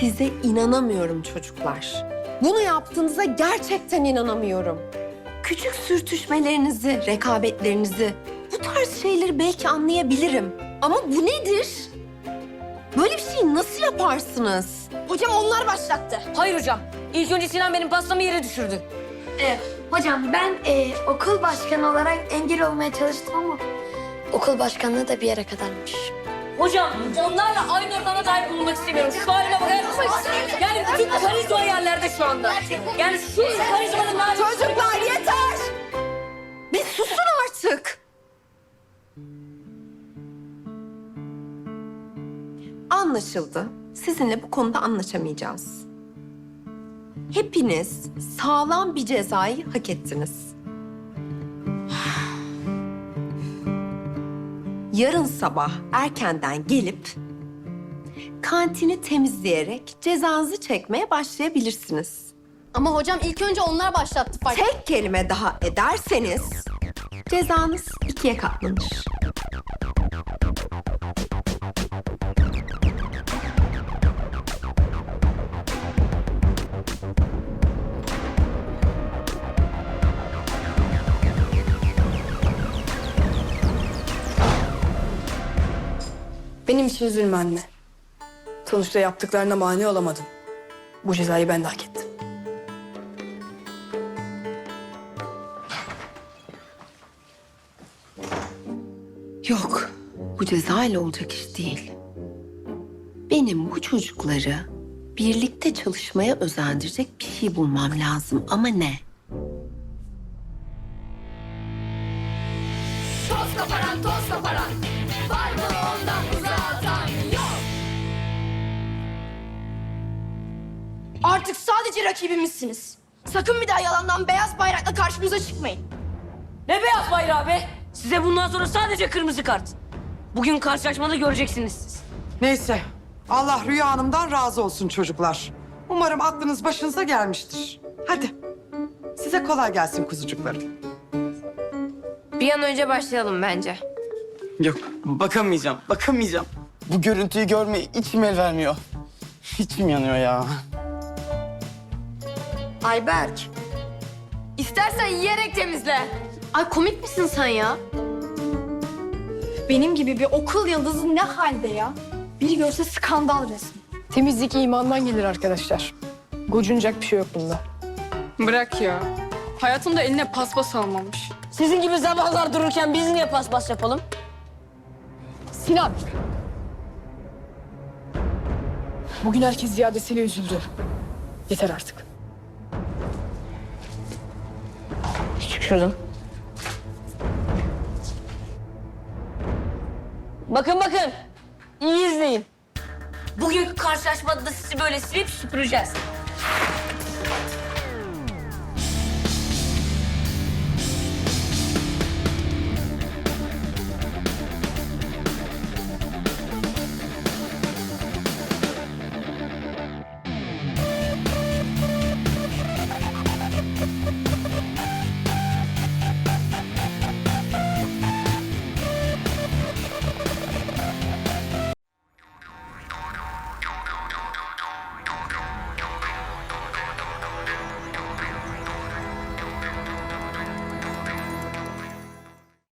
Size inanamıyorum çocuklar. Bunu yaptığınıza gerçekten inanamıyorum. Küçük sürtüşmelerinizi, rekabetlerinizi, bu tarz şeyleri belki anlayabilirim. Ama bu nedir? Böyle bir şeyi nasıl yaparsınız? Hocam onlar başlattı. Hayır hocam. İlk önce Sinan benim pastamı yere düşürdü. Ee, hocam ben e, okul başkanı olarak engel olmaya çalıştım ama okul başkanlığı da bir yere kadarmış. Hocam onlarla aynı ortama dahil bulunmak istemiyorum. Şu halime bakar bütün karizma yerlerde şu anda. Yani şu karizmanın hali... Çocuklar yeter! Bir susun artık. Anlaşıldı. Sizinle bu konuda anlaşamayacağız. Hepiniz sağlam bir cezayı hak ettiniz. Yarın sabah erkenden gelip kantini temizleyerek cezanızı çekmeye başlayabilirsiniz. Ama hocam ilk önce onlar başlattı fark. Tek kelime daha ederseniz cezanız ikiye katlanır. Benim için üzülme anne. Sonuçta yaptıklarına mani olamadım. Bu cezayı ben de hak ettim. Yok, bu ceza ile olacak iş değil. Benim bu çocukları birlikte çalışmaya özendirecek bir şey bulmam lazım ama ne? Toz koparan toz koparan Artık sadece rakibimizsiniz. Sakın bir daha yalandan beyaz bayrakla karşımıza çıkmayın. Ne beyaz bayrağı be? Size bundan sonra sadece kırmızı kart. Bugün karşılaşmada göreceksiniz siz. Neyse. Allah Rüya Hanım'dan razı olsun çocuklar. Umarım aklınız başınıza gelmiştir. Hadi. Size kolay gelsin kuzucuklarım. Bir an önce başlayalım bence. Yok bakamayacağım, bakamayacağım. Bu görüntüyü görmeye içim el vermiyor. İçim yanıyor ya. Ayberk. İstersen yiyerek temizle. Ay komik misin sen ya? Benim gibi bir okul yıldızı ne halde ya? Biri görse skandal resmi. Temizlik imandan gelir arkadaşlar. Gocunacak bir şey yok bunda. Bırak ya. Hayatımda eline paspas almamış. Sizin gibi sabahlar dururken biz niye paspas yapalım? Sinan! Bugün herkes ziyadesiyle üzüldü. Yeter artık. Şuradan. Bakın bakın. İyi izleyin. Bugünkü karşılaşmada da sizi böyle silip süpüreceğiz.